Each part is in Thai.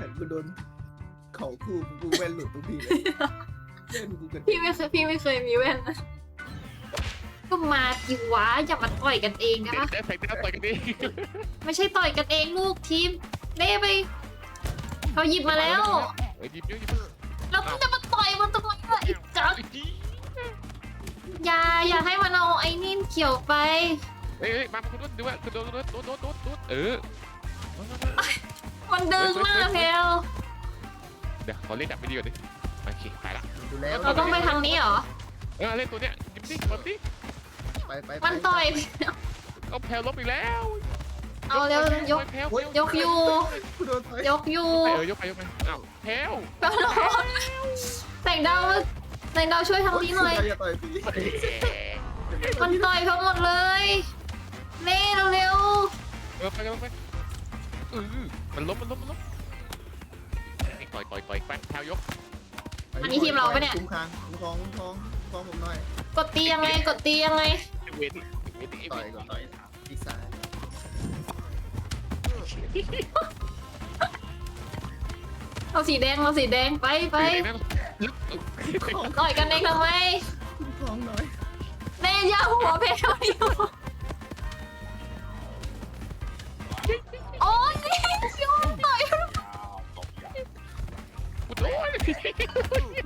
สันกูโดนเขาคู่กูแว่นหลุดทุกทีเลยเล่นกูกันพี่ไม่เคยพี่ไม่เคยมีแว่นนะก็มาจิวะอย่ามาต่อยกันเองนะเด็กใส่เท้าต่อยกันดิไม่ใช่ต่อยกันเองลูกทีมเล่ไปเขาหยิบมาแล้วเฮ้ยหยิบเยอะหยิบเยอะแล้วมันจะมาต่อยมันทำไมล่ะไอ้จักไอ้จี้อย่าอย่าให้มันเอาไอ้นี่เขียวไปเฮ้ยเฮ้ยมาคุณนุ่นดูว่าคุณโดนโดนโดนโดนโดนโดนเออ มามามามันดึงมากเพลเดี๋ยวขอเล่นดับไม่ดีก่อนดิโอเคไปละดูแล้วเราต้องไปทางนี้เหรอ เออเล่นตัวเนี้ยหยิบดิเปิดดิไปไปไปมันต่อย เอาแพลลบอีกแล้วเอาเร็วยก แพลยกอยู่ กูโดนถอยยกอยู่เออยกไปยกไปอ้าวแพลวแป๊บนึงแต่งดาวมาแต่งดาวช่วยทางนี้หน่อยอย่าต่อยพี่มันต่อยเขาหมดเลยเล่เร็วเออไปกันไปเออมันล้มมันล้มมันล้มต่อยต่อยต่อยไปแพลวยกอันนี้ทีมเราปะเนี่ย คุ้มคางคุ้มครองคุ้มครองคุ้มครองผมหน่อยๆกดตียังไงกดตียังไงเวทเวทต่อยก่อนต่อยอีกสายเอาสีแดงเอาสีแดงไปไปต่อยกันเองทำไมคุ้มครองหน่อยเล่ย่าหัวเพลอยู่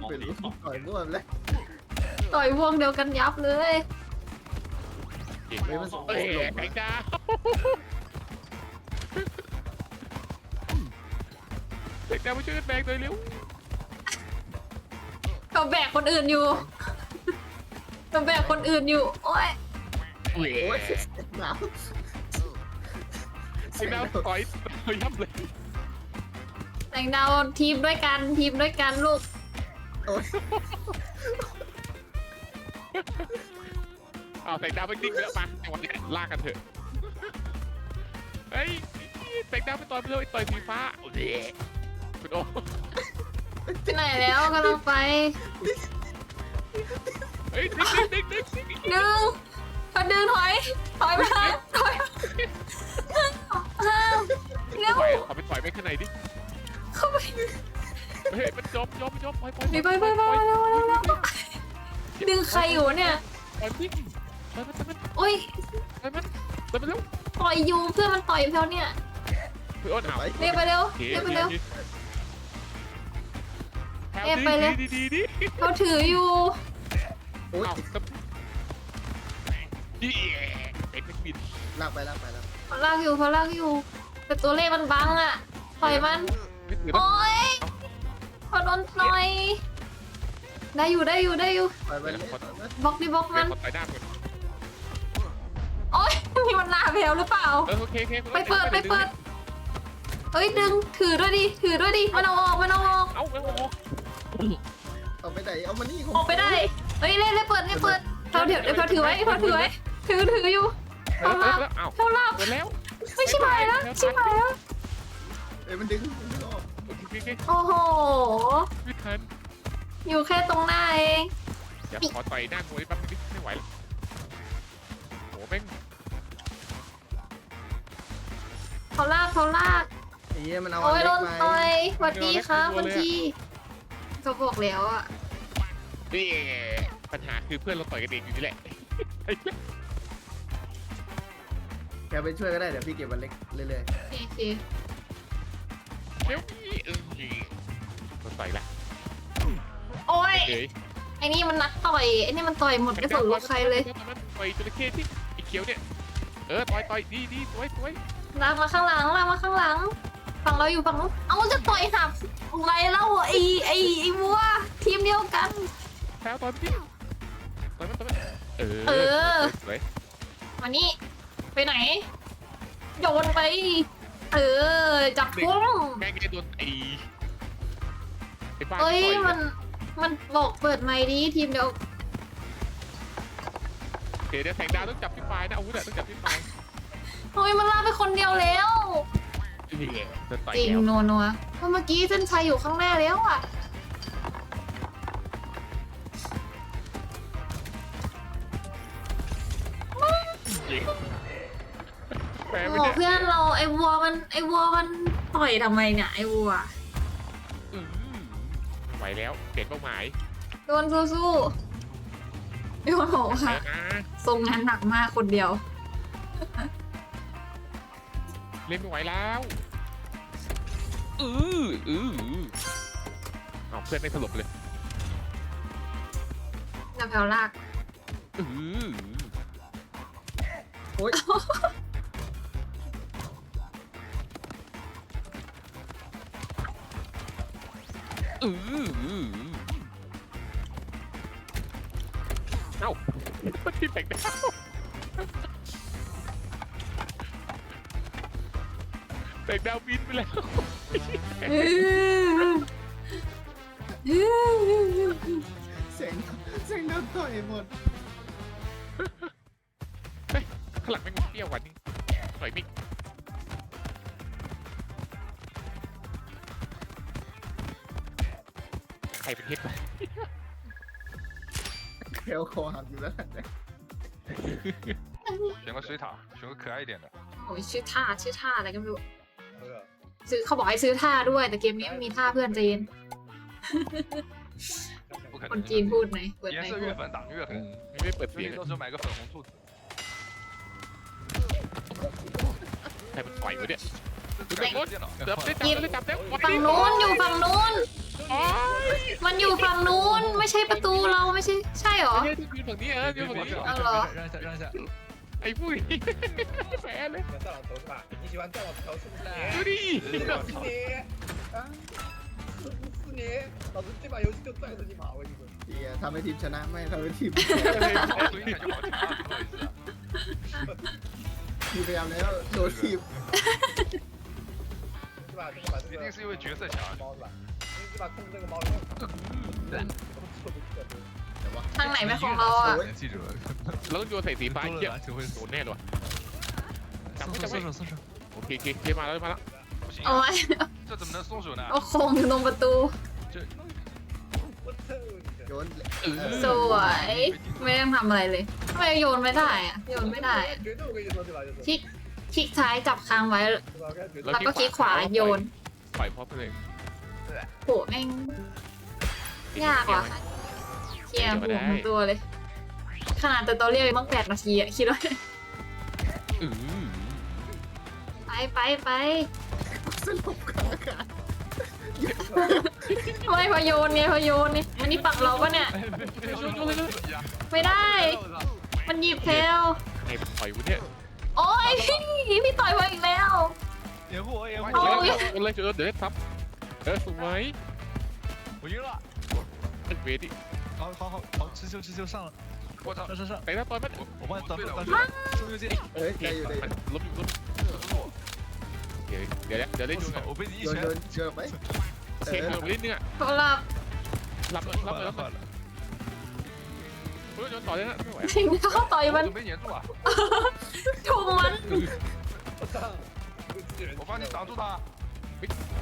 เป็นลูกต่อยร่วมแล้วต่อยวงเดียวกันยับเลย เฮ้ยมันสองเอ้ยแข่งดาวแข่งดาวมาช่วยกันแบกหน่อยเร็วก็แบกคนอื่นอยู่ก็แบกคนอื่นอยู่ โอ้ยโอ้ยโอ้ยหนาวแข่งดาวต่อยต่อยยับเลย แต่งดาวทีมด้วยกันทีมด้วยกันลูกโอ้ยอ้าวแข่งดาวไม่ดิ้งไปแล้วมาจังหวะนี้ลากกันเถอะเฮ้ยแข่งดาวไปต่อยไปเลยต่อยสีฟ้าโอ้ยคุณโอ้ไปไหนแล้วกำลังไปเฮ้ยดิ้งดิ้งดิ้งดิ้งดิ้งดึงพอดึงถอยถอยมาถอยห้ามเร็วต่อยเอาไปต่อยไปข้างในดิ เข้าไปเฮ้ยมันจมจมจมปล่อยปล่อยไปไปไปไปเร็วเร็วเร็วดึงใครอยู่เนี่ยปล่อยมันปล่อยมันปล่อยมันโอ้ยปล่อยมันปล่อยมันเร็วต่อยอยู่เพื่อนมันต่อยเพลเนี่ยเฮ้ยอ้นเอาเรียกไปเร็วโอเคเรียกไปเร็วแถวเอ๊ะไปเลยดีดีดีเขาถืออยู่โอ้ยเอ้าตบดีเอ็กซ์บินลากไปลากไปลากเขาลากอยู่เขาลากอยู่ แต่ตัวเลขมันบังอะต่อยมัน ไม่ถือโอ้ยพอโดนต่อย ได้อยู่ได้อยู่ได้อยู่ไปไปเลยบล็อกดิบล็อกมัมันนต่อยหน้าคนโอ้ยมีมันหน้าแพลวหรือเปล่า เออโอเคโอเคไปเปิดไปเปิดเอ้ยดึงถือด้วยดิถือด้วยดิมันเอาออกมันเอาออกเอ้าเอ้าเอ้าเอาไปไหนเอามานี่ออกไปได้เฮ้ยเล่นเล่นเปิดเล่นเปิดเขาเดี๋ยวเดี๋ยวเขาถือไว้เขาถือไว้ถือถืออยู่เออเออเอ้าเขาลากเปิดแล้วไม่ชิบหายแล้วชิบหายแล้วเอ้ยมันดึงมันดึง ออกโอเคโอเคโอ้โหไม่ทันอยู่แค่ตรงหน้าเอง เดี๋ยวขอต่อยหน้าคนนี้แป๊บนึงไม่ไหวแล้วโอ้แม่งเขาลากเขาลาก ไอ้เหี้ยมันเอาโอ้ยอันโดเล็กนไปต่อยสวัสดีครับคุณพี่เขาบอกแล้วอะ นี่ปัญหาคือเพื่อนเราต่อยกันเองอยู่นี่แหละแกไปช่วยก็ได้เดี๋ยวพี่เก็บมันเล็กเรื่อยโอเค เดี๋ยวนี้เออเราต่อยละโอ้ยเฮ้ยไอ้นี่มันนักต่อยไอ้นี่มันต่อยหมดไม่สนรถใครเลยต่อยจระเข้ที่ไอ้เขียวเนี่ย เออต่อยต่อยดีดีสวยสวยลากมาข้างหลังลากมาข้างหลัง ฝั่งเราอยู่ฝั่งนู้นเอาจะต่อยหับอะไรเล่าไอ้ไอ้ไอ้วัวทีมเดียวกันแถวต่อยพี่ต่อยมันต่อยมันเออเออสวยมานี่ไปไหนโยนไป เออ จับพุ่งแม่งจะโดนไอ้ไอ้บ้าเอ้ยต่อยมันมันบอกเปิดไมค์ดีทีมเดียวเดี๋ยวเดี๋ยวแข่งดาวต้องจับพี่ปลายนะอาวุธอะต้องจับพี่ปลายเฮ้ยมันลากไปคนเดียวแล้ว นี่ไงจะต่อยจริงแล้วนัวนัวเพราะเมื่อกี้เส้นชัยอยู่ข้างหน้าแล้วอะ เพื่อนเราไอ้วัวมันไอ้วัวมันต่อยทำไมเนี่ยไอ้วัวอือไม่ไหวแล้วเปลี่ยนเป้าหมายโดนสู้ๆพี่คนบอกไปว่านะทรงงานหนักมากคนเดียว เล่นไม่ไหวแล้วอืออืออือเอาเพื่อนไม่สลบเลยแล้วแพลวลากอือโอ๊ย อืออืออือเอ้าที่แต่งดาวแต่งดาวบินไปแล้ว เสียงเสียงโดนต่อยหมดข้างหลังแม่งเปรี้ยวกว่านี้ต่อยมิก ใครเป็นเฮ็ดวะ แคลคอหักอยู่แล้วเนี่ย 选个水塔，选个可爱一点的。 โอ้ยชื่อท่าชื่อท่าอะไรก็ไม่รู้ซื้อเขาบอกให้ซื้อท่าด้วย แต่เกมนี้ไม่มีท่าเพื่อนจีน 不可 คน 能， จีนพูดไหนเปิดไหน 颜色 พู 越 ด 粉挡越 อื 狠 ม。ไม่ได้เปิด 所 เสี 以 ยง 你到时候买个粉红兔子。 ใครมันต่อยวะเนี่ย 这是电脑。 เดี๋ยวได้จับได้จับได้ ฝั่งนู้นอยู่ฝั่งนู้น อ๋อ มันอยู่ฝั่งนู้น ไม่ใช่ประตูเราไม่ใช่ ใช่เหรอ ไม่ใช่ที่ยืนฝั่งนี้เออยืนฝั่งนี้ เอาเหรอ 让一下，让一下。 ไอ้ผู้หญิงแฝงเลย 喜欢藏老头是吧？你喜欢藏老头是不是 ดูดิ 你？是不是你？啊？是不是你？老子这把游戏就拽着你跑，我跟你说。 เฮียทำให้ทีมชนะไม่ทำให้ทีม 声音感觉好听啊，怎么回事啊？ ทีมพยายามแล้วโดนทีม 是吧？这个把这个一定是因为角色强。猫是 吧？因为这把控制这个猫，错不错不？ แต่ว่า ทางไหนไม่ของเราอ่ะ 记住了， เราต้องโยนใส่สีฟ้า 多 เยี่ย 了篮球会 โดนแน่เลยว่ะ 松手松手松手， โอเคโอเคเยี่ยมาแล้วมาแล้ว 不行 เอา 啊， ไว้ 这怎么能松手呢？ เอาโคงอยู่ตรงประตู 我操你 โย 的！ น เออ สวย ไม่ต้องทำอะไรเลยทำไมโยนไม่ได้อะโยนไม่ได้อะ 绝对我跟你说对吧？就是 คลิกคลิกซ้ายจับค้างไว้ 是吧？该绝对 แล้วก็คลิกขวาโยน ปล่อยพร้อมเลย โหแม่งยากว่ะเคลียร์หัวทั้งตัวเลย ขนาดแต่ตัวเรียกมั่งแปดนาทีอะคิดว่าไปไปไปสลบกลางอากานไม่พยนไงพยนไงอันนี้ปักเราปะเนี่ย ไม่ได้ มันหยิบเทลไอ้ต่อยวุ้นเนี่ยโอ้ยพี่ต่อยมาอีกแล้ว เดี๋ยวหัวเอวเอาเดี๋ยวเดี๋ยวครับ เออสวย 我赢了！ เวดิ 好好好好，持球持球上了！我操！上上上！ แต่ถ้าตอนมัน 我我帮你挡住挡住，中右键。 เอ้ยได้อยู่ได้อยู่ ล้มอยู่ล้มเดี๋ยวเดี๋ยวเดี๋ยวได้ 我 ดู 操！我被你一 โยน 拳 โยนโยนไปเอ เช็ค อ เพิ่มนิดนึงอ่ะ เขาหลับ รับเลยรับ 换 เลย 了 รับเลย 换了， เฮ้ยโดนต่อเลยนะไม่ไหว ถึงเขาต่อย 我 มัน 怎么没粘住啊？ ทุ่มมัน 我操！为自己人我帮你挡住他。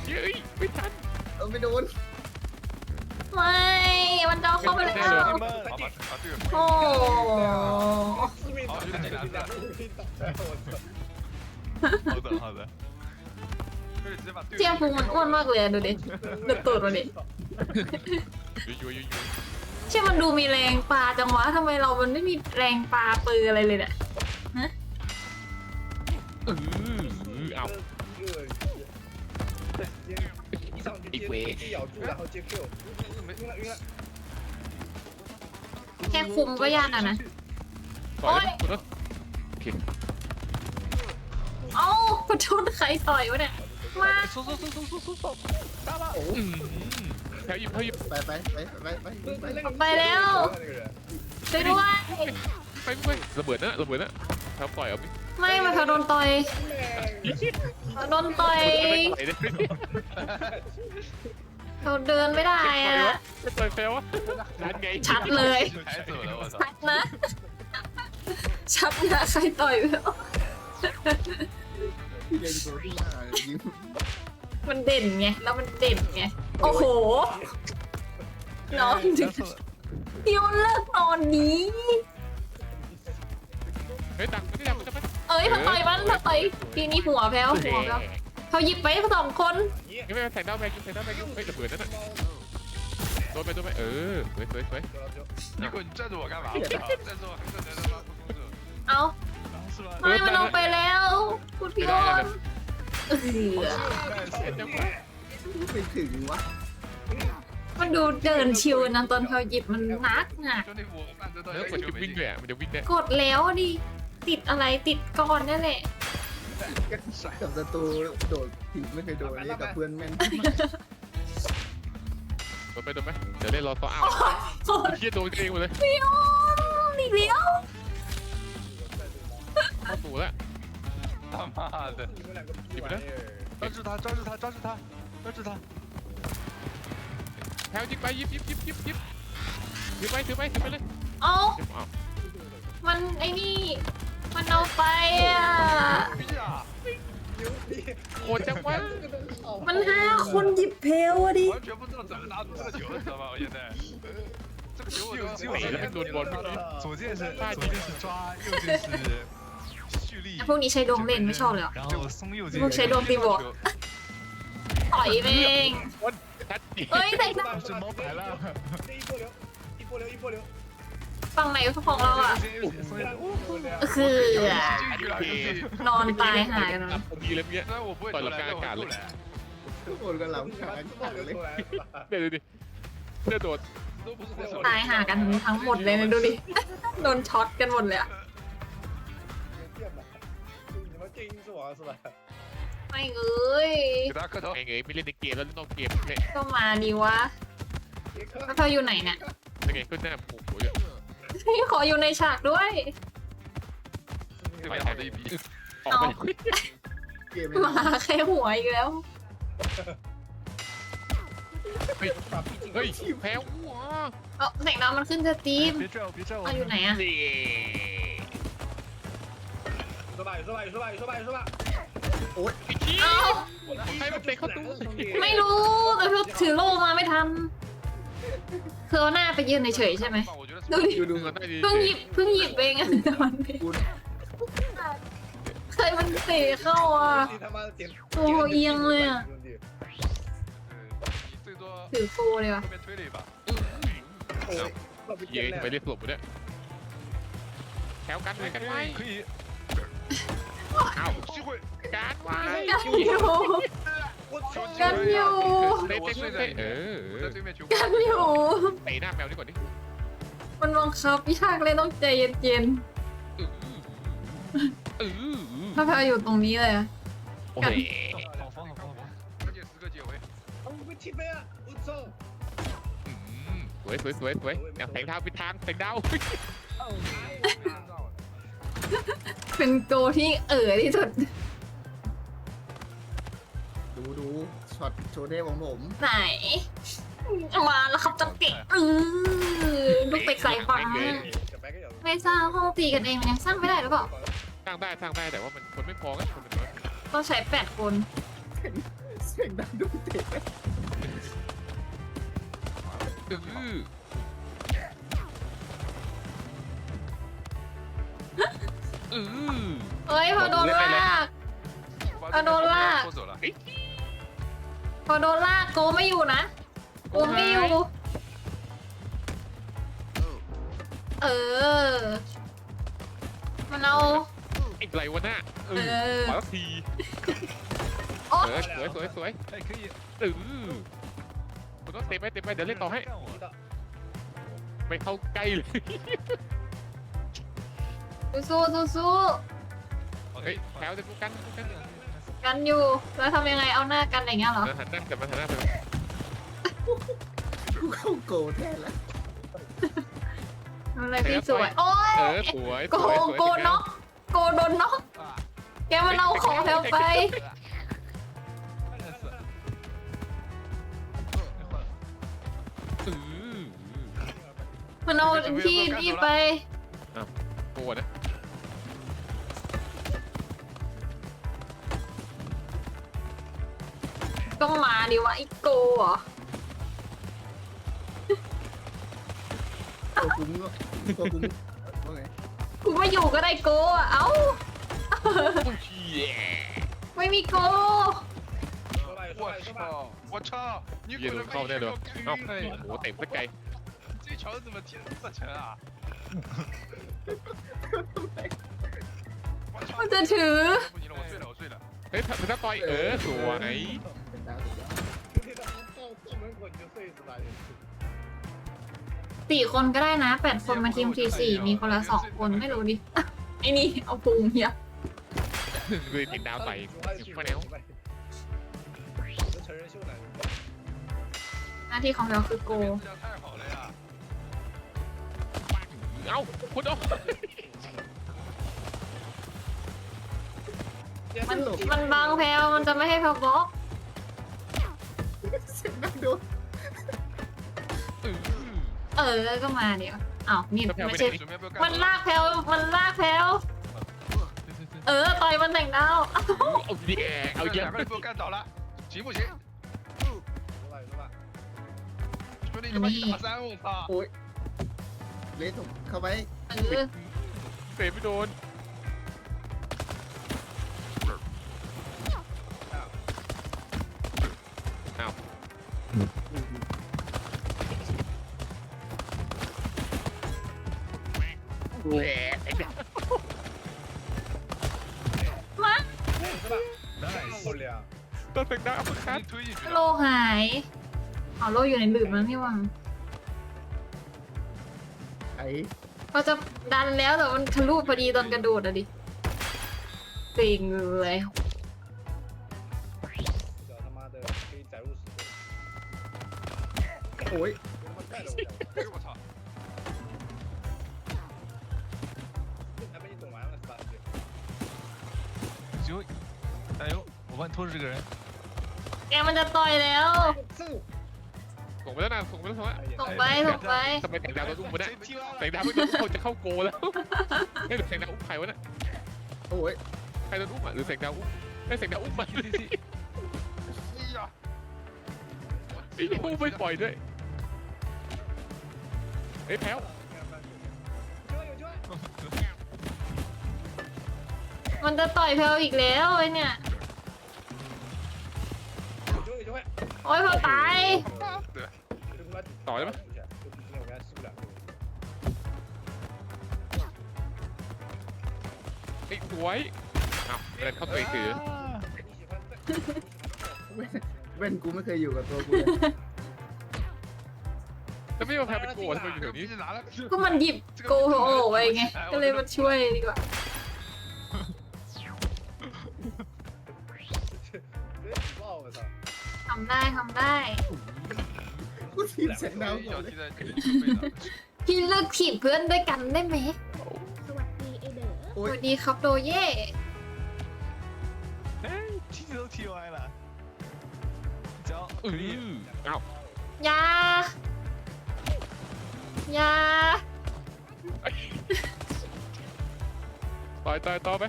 เฮ้ยไม่ทันเอาไปโดนไม่ มันจะเอาเข้าไปแล้ว โอ้โหเจียมพุมันอ้วนมากเลยอะดูดิดูตูดมันดิเชื่อมันดูมีแรงปลาจังวะทำไมเรา มันไม่มีแรงปลาปืออะไรเลยเนี่ยฮะ เออเอา 一个一上去接接咬住，然后接 Q，没晕了晕了。 แค่คุมก็ยากอะนะ ต่อยแล้ว เอ้าขอโทษใครต่อยวะเนี่ย มา 收收收收收收收！ อืมแถวหยิบแถวหยิบ ไปไปไปไปไปไป 那个 ไปแล้ว 那个人， ช่วยด้วย ไปไประเบิดนะระเบิดนะแถวปล่อยเอาไป ไม่มาเขาโดนต่อยเขาโดนต่อยเขาเดินไม่ได้อะไม่ต่อยเฟลวะชัดเลยชัดนะชัดนะใครต่อยเฟลมันเด่นไงแล้วมันเด่นไงโอ้โหนอนดึกเดี๋ยวเลิกนอนนี้เฮ้ยดังไม่ได้ไม่ได้ เอ้ยเขาต่อยมันเขาต่อยทีนี้หัวแพ้วหัวแพ้วเขาหยิบไปสองคน 耶！ ไม่ไม่ใส่ดาวแบกอยู่ใส่ดาวแบกอยู่เฮ้ยระเบิดนั่นน่ะโดนไปโดนไปเออสวยสวยสวย 你滚，你站着我干嘛？我操站着我还在在他妈不空着。 เอา 是吧？ ไม่มันเอาไปแล้วคุณพี่โอนเออ เห็นจังหวะ ไม่ถึงวะ มันดูเดินชิวนะตอนเขาหยิบมันนักอ่ะ 兄弟，我慢着到 แล้ว 底 กด 有 จุด 没 วิ่งด้วยอ่ะมันจะวิ่งได้ กดแล้วดิ ติดอะไรติดก่อนนั่นแหละ กับศัตรูโดดถีบไม่เคยโดนนี่กับเพื่อนแม่น โดนไปโดนไปเดี๋ยวเล่นรอต่ออ้าว โคตร เฮียโดนเองหมดเลย พี่โอนอีกแล้ว เข้าตูแล้ว 他妈的！你们两个屁玩意儿！抓住他，抓住他，抓住他，抓住他！ แถวยิงไปยิบยิบยิบยิบยิบถือไปถือไปถือไปเลย เอา เดี๋ยวเอา มันไอ้นี่ มันเอาไปอ่ะ 逼啊！牛逼！ โคตรจังวะ 这个东西好 มันห้าคนหยิบเพลอะดิ 完全不知道怎么拿住这个球，你知道吗？我现在这个球我都就没了左轮轮左键是左键是抓，右键是蓄力 ไอ้พวกนี้ใช้ดวงเล่นไม่ชอบเลยอะ 然后松右键。 พวกใช้ดวงตีบวก ต่อยเอง ชัดเจน เอ้ยแต่ 是猫牌了。这一波流，一波流，一波流。 ฝั่งไหนของเราอ่ะ 松右键。 คือนอนตายหายกันมีเลยเงี้ย ต่อยหลับกลางอากาศเลย ทุกคนก็หลับคาขาดเลยเดี๋ยวดูดิเดี๋ยวโดดตายหากันทั้งหมดเลยนะดูดิ โดนช็อตกันหมดเลยอะไม่เอ้ยรักก็ต้ไยไม่เล่นในเกมแล้วเล่นนอกเกมเลยก็มาดีวะแล้วเธออยู่ไหนเนี่ยยังไงก็หน้าหมูเยอะขออยู่ในฉากด้วย 特别好的一笔。 ออกไป เกม มาแค่หัวอีกแล้ว เฮ้ยแพ้หัว เออเสียงน้ำมันขึ้นสตรีม 别拽我，别拽我 เอา。อยู่ไหนอะ นี่ 有说吧，有说吧，有说吧，有说吧，有说吧。 ไอ้ขี้ เอ้า ใครมาเตะเข้าตู้ ไม่รู้แต่เธอถือโล่มาไม่ทันคือเอาหน้าไปยืนเฉยๆใช่ไหม 我觉得 ดูดิ ดูดูกันได้ดี เพิ่งหยิบเพิ่งหยิบเองอะแต่มันไม่ คุณ ใคร มันเตะเข้าอ่ะ 你他妈点โอ้เอียงเลยอะ 兄弟，你最多 ถือโฟเลยว่ะ 后面推了一把。哦，那不 เย้ 见 ทำไม 了。 เรียกสลบกูเนี่ยแถวกันเลยกันไว้ 可以， อ้าว 机会。 การไว้ กันอยู่ 我操！ กันอยู่ เตะ 我 เตะ 睡在 เตะ 里 เอ 面， อ 我在对面球。 กันอยู่ เตะหน้าแมวนี่ก่อนดิ มันบังคับยากเลยต้องใจเย็น เออ ๆ ถ้าแพลอยู่ตรงนี้เลยอะ โอ้ย 好防好防好防，二姐十个解围。我被踢飞了！我操！ สวยสวยสวยสวยอยากแสงเท้าไปทางแสงดาว เป็นโกที่เอ๋อที่สุด ดูดูช็อตโชว์เด้ของผม ไหน มาแล้วครับจังเกะเออลูกเป็ดสายฟ้า 小白个有。 ไม่สร้างห้องตีกันเองมันยังสร้างไม่ได้หรือเปล่า สร้างได้สร้างได้แต่ว่ามันคนไม่พอก็คนเป็นร้อยต้องใช้แปดคนเสียงดังดูเตะเออเออเฮ้ยพอโดนลากพอโดนลากโคตพอโดนลากโกไม่อยู่นะโกไม่อยู่ เออ มันเอา ไอ้ไรวะน่ะเอ เอ อ อ ขอสักที โอ๊ เอย อสวยสวยสวย 哎，可以。เออคุณต้องเตะไปเตะไปเดี๋ยวเล่นต่อให้ 看我。ไม่เข้าใกล้เลย สู้สู้สู้ เฮ้ยแถวจะพูดกันพูดกัน กันอยู่ แล้วทำยังไงเอาหน้ากันอย่างเงี้ยเหรอ มาหันหน้าแต่มาหันหน้าไป กูเข้าโกแทนแล้ว อะไรพี่สวย โอ๊ย เออสวย โกโกน็อก โกโดนน็อกแกมันเอาของแถวไปเออมันเอาที่นี่ไปโกนะต้องมาดิวะไอโกเหรอตัวคุ้มก็ตัวคุ้มว่าไง กูไม่อยู่ก็ได้โกอะเอ้า โอ้ย ไม่มีโก 说吧，有说 我操！我操！你 เหี้ย 滚 โด 了 นเข้าได้เลยเอ้า 哎 โอ้โหเตะสักไกล 这桥怎么踢得这么沉啊？我操！ มันจะถือ 不行了，我睡了，我睡了。 เฮ้ยถ้าถ้าต่อยเออสวย เป็นดาวสุดยอด 你到到到门口你就睡死吧，你。 สี่คนก็ได้นะแปดคนมาทีมทีสี่มีคนละสองคนไม่รู้ดิไอ้นี่เอาปูงเฮียกูติดดาวใส่ไปแล้วหน้าที่ของเราคือโก เอาคุณโอ้มันมันบางแพลวมันจะไม่ให้แพาวบล็อกเสร็จแล้วดู เออ ก็มาเดี๋ยวอ้าวนี่ไม่ใช่ 准备不要干 มันลากแพลวมันลากแพลว 对对对， เออต่อยมันแต่งดาว เอาแย่เอาเยอะ 两个人被我干倒了，行不行？说吧说吧，兄弟，你妈一打三，我操！ โอ้ยเลสผมเข้าไป เออ เตะไม่โดน แหว มแหวะตัวเฟกดักอัพคัทโลหายอ๋อโลอยู่ในหลืบมั้งนี่ว่าไอ้เขาจะดันแล้วแต่มันทะลุพอดีตอนกระโดดอะดิติงเลยโอ้ย 行，加油！我帮你拖住这个人。 แกมันจะต่อยแล้ว 这 ส่งไปแล้วนะส่งไปแล้วส่งไป ส่งไปส่งไป ทำไมแต่งดาวโดนอุ้มไปได้ 谁踢了？ แต่งดาวไม่โดนเขาจะเข้าโกแล้วเฮ้ยหรือแต่งดาวอุ้มใครวะเนี่ย โอ้ย ใครโดนอุ้มอ่ะหรือแต่งดาวอุ้มไม่แต่งดาวอุ้มมัน 哎呀！ ไอ้อุ้มไม่ปล่อยด้วยเฮ้ยแพ้ว มันจะต่อยเพลอีกแล้วไอ้เนี่ย ช่วยช่วยโอ้ยพอตาย ต่อยไหมไอ้หวยอ้าวเล่เข้าตัวถือเว้นกูไม่เคยอยู่กับตัวกูเลไม่ยอมแพ้เป็นโกรธทำไมอยู่แถวนี้ ก็มันหยิบโกโอไว้ไง ก็เลยมาช่วยดีกว่า เสีดนเลพี่เลิกถีบเพื่อนด้วยกันได้ไหมสวัสดีไอเด๋อสวัสดีครับโดเย่เฮ้ยที่เลือกทีไว้ล่ะเจ้าอืออ้าวยายาต่อยต่อยต่อไหม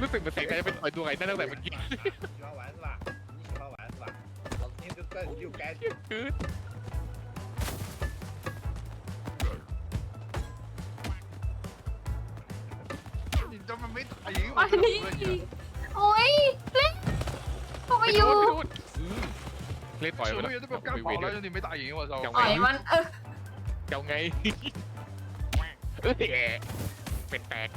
รู้สึกเหมือนเสียงใจจะเป็นต่อยดวงไหนนั่นตั้งแต่เมื่อกี้你说完了，你说完了，我听得更有感觉。 จนมันไม่ตายอันนี้โอ้ยเล่นพอายุไม่ดเล่นปล่อยไปแล้วจะแกาวเปล่แล้วที่ไม่ตายอย่างงี้วะเราอ่อยมันเออจ้าไงเอ้ยแเป็นแตก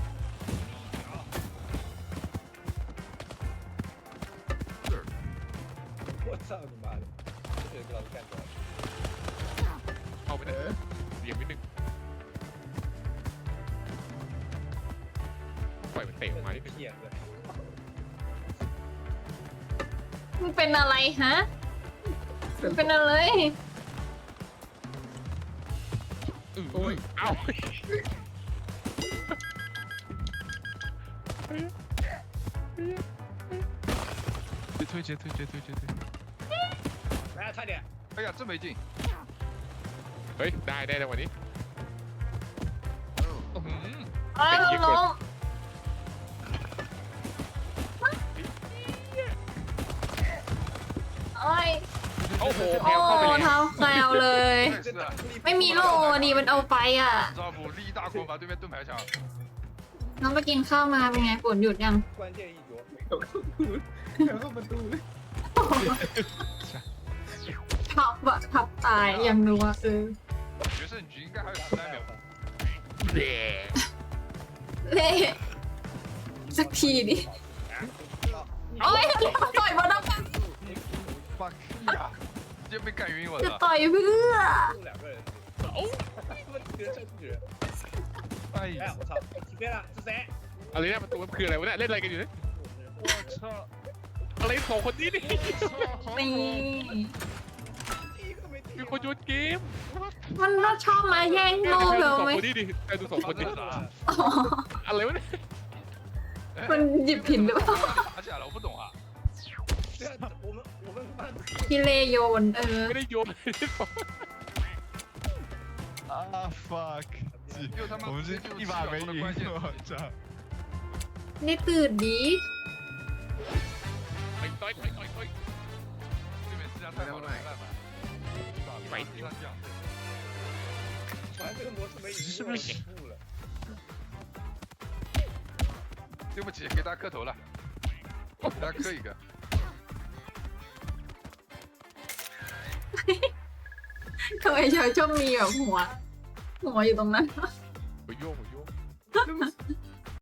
ฮะมันเป็นอะไร อือโอ้ยเอ้า 推推推推推推推！来，差点！哎呀，真没劲！ เฮ้ยได้ได้ในวันนี้ 嗯， เอ้ย โอ้โหแพ้ โอ้ เข้าไปเลย เท้าแซวเลย 真是啊！ ไม่มีโล่ดีมันเอาไปอ่ะ 赵普力大锅把对面盾牌抢。 น้องไปกินข้าวมาเป็นไงฝนหยุดยัง 关键一脚！ เขาเข้าประตูเขาเข้าประตูเลย โอ้ ทับอะทับตายยังนัวเออ 决胜局应该还有十三秒。 เด้ เล่สักทีดิโอ้ยต่อยบอลน้ำกัน fuck 呀， 直接被干晕我 จะ 了。 ต่อยเพื่อ 就两个人，哦，他们决胜局，哎哎，呀，我操，几边了？是谁？ อะไรเนี่ยประตูมันคืออะไรวะเนี่ยเล่นอะไรกันอยู่เนี่ย 我操！ อะไรสองคนนี้นี่ นี่ 第一个没第 มี 一 คนโยนเกม มันน่าชอบมาแย่งโลก ดู เรา สอง ไหม คนนี้ดิใครดูสองคนนี้ 个。 อะไรวะเนี่ย มันหยิบผิดหรือเปล่า 打起来了，我不懂啊。对啊，我们我们班 พี่เลโยนเออ ไม่ได้โยน 啊 fuck！因为他们我们是一把没赢，我操！ ได้ตื่นดี ต่อยต่อยต่อยต่อยต่อย 对面质量太好了，没办法。一把没法上将。反正这个模式没赢，是不是输了？对不起，给大家磕头了，给大家磕一个。 ทำไมชาวชอบมีแบบหัว หัวอยู่ตรงนั้น หัวโยกหัวโยก